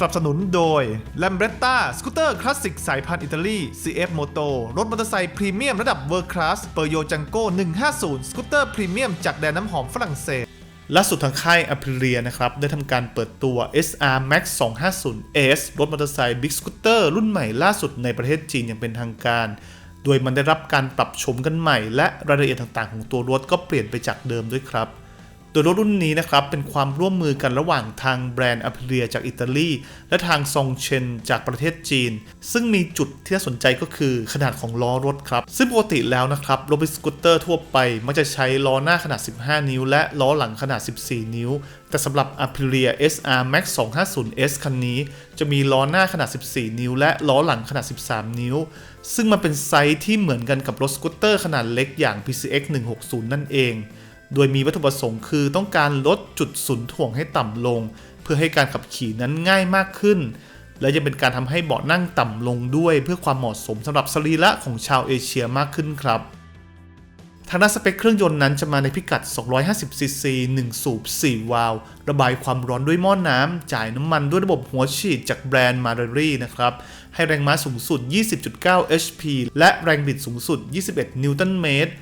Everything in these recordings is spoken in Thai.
สนับสนุนโดย l a m b r e t t a สกูตเตอร์คลาสสิกสายพันธุ์อิตาลี CF Moto รถมอเตอร์ไซค์พรีเมียมระดับเวอร์คลาสเปอร์โยจังโก้150 สกูตเตอร์พรีเมียมจากแดนน้ำหอมฝรั่งเศสล่าสุดทางค่าย Aprilia นะครับ ได้ทำการเปิดตัว SR Max 250S รถมอเตอร์ไซค์ Big Scooter รุ่นใหม่ล่าสุดในประเทศจีนอย่างเป็นทางการ โดยมันได้รับการปรับโฉมกันใหม่ และรายละเอียดต่างๆ ของตัวรถก็เปลี่ยนไปจากเดิมด้วยครับ โดยรถรุ่นนี้นะครับเป็นความร่วมมือกันระหว่างทางแบรนด์ Aprilia จากอิตาลี และทางซองเชนจากประเทศจีน ซึ่งมีจุดที่น่าสนใจก็คือขนาดของล้อรถครับ ซึ่งปกติแล้วนะครับรถบิสกูตเตอร์ทั่วไปมักจะใช้ล้อหน้าขนาด 15 นิ้ว และล้อหลังขนาด 14 นิ้ว แต่สำหรับ Aprilia SR Max 250S คันนี้ จะมีล้อหน้าขนาด 14 นิ้ว และล้อหลังขนาด 13 นิ้ว ซึ่งมันเป็นไซส์ที่เหมือนกันกับรถสกูตเตอร์ขนาดเล็กอย่าง PCX 160 นั่นเอง โดยมีวัตถุประสงค์คือต้องการลดจุดศูนย์ถ่วงให้ต่ำลง เพื่อให้การขับขี่นั้นง่ายมากขึ้น และยังเป็นการทำให้เบาะนั่งต่ำลงด้วย เพื่อความเหมาะสมสำหรับสรีระของชาวเอเชียมากขึ้นครับทางด้านสเปคเครื่องยนต์นั้นจะมาในพิกัด 250 ซีซี 1 สูบ 4 วาล์ว ระบายความร้อนด้วยหม้อน้ำ จ่ายน้ำมันด้วยระบบหัวฉีดจากแบรนด์ m a r r i นะครับ ให้แรงม้าสูงสุด 20.9 HP และแรงบิดสูงสุด 21 นิวตันเมตร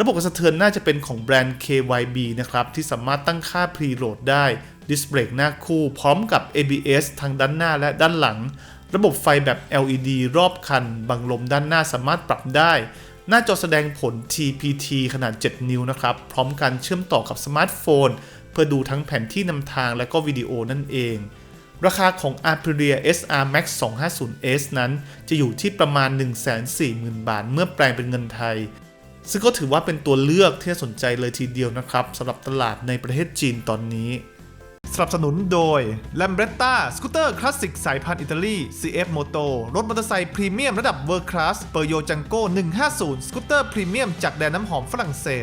ระบบกระสะเทือนน่าจะเป็นของแบรนด์ KYB นะครับ ที่สามารถตั้งค่า preload ได้ดิสเบรกหน้าคู่ พร้อมกับ ABS ทางด้านหน้าและด้านหลัง ระบบไฟแบบ LED รอบคัน บังลมด้านหน้าสามารถปรับได้ หน้าจอแสดงผล TPT ขนาด 7 นิ้วนะครับ พร้อมการเชื่อมต่อกับสมาร์ทโฟน เพื่อดูทั้งแผนที่นำทางและก็วิดีโอนั่นเอง ราคาของ Aprilia SR Max 250S นั้น จะอยู่ที่ประมาณ 140,000 บาท เมื่อแปลงเป็นเงินไทย ซึ่งก็ถือว่าเป็นตัวเลือกที่สนใจเลยทีเดียวนะครับสำหรับตลาดในประเทศจีนตอนนี้ สนับสนุนโดย l a m b r e t t a สกูตเตอร์คลาสสิกสายพันธุ์อิตาลี CF Moto รถมอเตอร์ไซค์พรีเมียมระดับเวอร์คลาสเปอร์โยจังโก้150 สกูตเตอร์พรีเมียมจากแดนน้ำหอมฝรั่งเศส